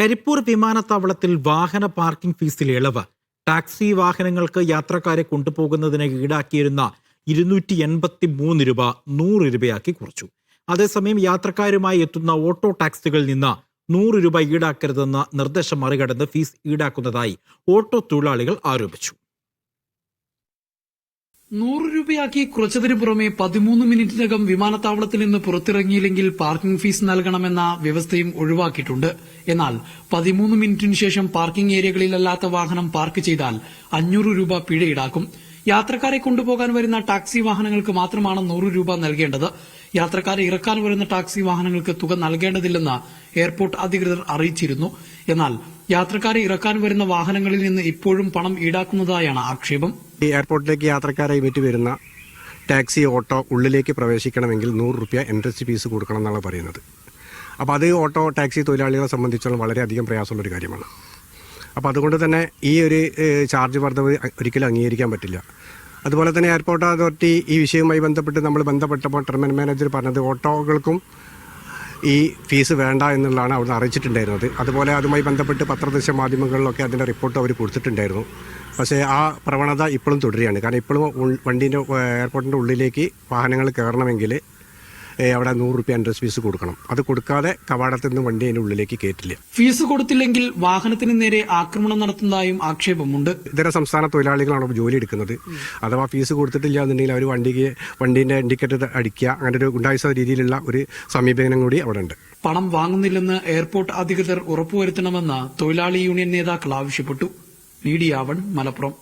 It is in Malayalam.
കരിപ്പൂർ വിമാനത്താവളത്തിൽ വാഹന പാർക്കിംഗ് ഫീസിൽ ഇളവ്. ടാക്സി വാഹനങ്ങൾക്ക് യാത്രക്കാരെ കൊണ്ടുപോകുന്നതിന് ഈടാക്കിയിരുന്ന ഇരുന്നൂറ്റി എൺപത്തി മൂന്ന് രൂപ നൂറ് രൂപയാക്കി കുറച്ചു. അതേസമയം യാത്രക്കാരുമായി എത്തുന്ന ഓട്ടോ ടാക്സികളിൽ നിന്ന് നൂറ് രൂപ ഈടാക്കരുതെന്ന നിർദ്ദേശം മറികടന്ന് ഫീസ് ഈടാക്കുന്നതായി ഓട്ടോ തൊഴിലാളികൾ ആരോപിച്ചു. നൂറ് രൂപയാക്കി കുറച്ചതിനു പുറമെ പതിമൂന്ന് മിനിറ്റിനകം വിമാനത്താവളത്തിൽ നിന്ന് പുറത്തിറങ്ങിയില്ലെങ്കിൽ പാർക്കിംഗ് ഫീസ് നൽകണമെന്ന വ്യവസ്ഥയും ഒഴിവാക്കിയിട്ടുണ്ട്. എന്നാൽ പതിമൂന്ന് മിനിറ്റിനു ശേഷം പാർക്കിംഗ് ഏരിയകളിലല്ലാത്ത വാഹനം പാർക്ക് ചെയ്താൽ അഞ്ഞൂറ് രൂപ പിഴ ഈടാക്കും യാത്രക്കാരെ കൊണ്ടുപോകാൻ വരുന്ന ടാക്സി വാഹനങ്ങൾക്ക് മാത്രമാണ് നൂറ് രൂപ നൽകേണ്ടത്. യാത്രക്കാരെ ഇറക്കാൻ വരുന്ന ടാക്സി വാഹനങ്ങൾക്ക് തുക നൽകേണ്ടതില്ലെന്ന് എയർപോർട്ട് അധികൃതർ അറിയിച്ചിരുന്നു. എന്നാൽ യാത്രക്കാരെ ഇറക്കാൻ വരുന്ന വാഹനങ്ങളിൽ നിന്ന് ഇപ്പോഴും പണം ഈടാക്കുന്നതായാണ് ആക്ഷേപം. ഈ എയർപോർട്ടിലേക്ക് യാത്രക്കാരായി വിറ്റ് വരുന്ന ടാക്സി ഓട്ടോ ഉള്ളിലേക്ക് പ്രവേശിക്കണമെങ്കിൽ നൂറ് റുപ്യ എൻട്രൻസ് ഫീസ് കൊടുക്കണം എന്നാണ് പറയുന്നത്. അപ്പോൾ അത് ഓട്ടോ ടാക്സി തൊഴിലാളികളെ സംബന്ധിച്ചോളം വളരെയധികം പ്രയാസമുള്ളൊരു കാര്യമാണ്. അപ്പോൾ അതുകൊണ്ട് തന്നെ ഈ ഒരു ചാർജ് വർധവ് ഒരിക്കലും അംഗീകരിക്കാൻ പറ്റില്ല. അതുപോലെ തന്നെ എയർപോർട്ട് അതോറിറ്റി ഈ വിഷയവുമായി ബന്ധപ്പെട്ട് നമ്മൾ ബന്ധപ്പെട്ടപ്പോൾ ടെർമിനൽ മാനേജർ പറഞ്ഞത് ഓട്ടോകൾക്കും ഈ ഫീസ് വേണ്ട എന്നുള്ളതാണ് അവിടുന്ന് അറിയിച്ചിട്ടുണ്ടായിരുന്നത്. അതുപോലെ അതുമായി ബന്ധപ്പെട്ട് പത്രദൃശ്യ മാധ്യമങ്ങളിലൊക്കെ അതിന്റെ റിപ്പോർട്ട് അവർ കൊടുത്തിട്ടുണ്ടായിരുന്നു. പക്ഷേ ആ പ്രവണത ഇപ്പോഴും തുടരുകയാണ്. കാരണം ഇപ്പോഴും വണ്ടീന്റെ എയർപോർട്ടിന്റെ ഉള്ളിലേക്ക് വാഹനങ്ങൾ കയറണമെങ്കിൽ അവിടെ നൂറ് റുപ്യ എൻട്രൻസ് ഫീസ് കൊടുക്കണം. അത് കൊടുക്കാതെ കവാടത്തിൽ നിന്ന് വണ്ടി അതിന്റെ ഉള്ളിലേക്ക് കയറ്റില്ല. ഫീസ് കൊടുത്തില്ലെങ്കിൽ വാഹനത്തിന് നേരെ ആക്രമണം നടത്തുന്നതായും ആക്ഷേപമുണ്ട്. ഇതര സംസ്ഥാന തൊഴിലാളികളാണ് ഇപ്പോൾ ജോലി എടുക്കുന്നത്. അഥവാ ഫീസ് കൊടുത്തിട്ടില്ല എന്നുണ്ടെങ്കിൽ അവർ വണ്ടിക്ക് വണ്ടീന്റെ ഇൻഡിക്കേറ്റർ അടിക്കുക. അങ്ങനെ ഒരു ഗുണ്ടായുസ രീതിയിലുള്ള ഒരു സമീപനം കൂടി അവിടെ ഉണ്ട്. പണം വാങ്ങുന്നില്ലെന്ന് എയർപോർട്ട് അധികൃതർ ഉറപ്പുവരുത്തണമെന്ന് തൊഴിലാളി യൂണിയൻ നേതാക്കൾ ആവശ്യപ്പെട്ടു. Media one Malappuram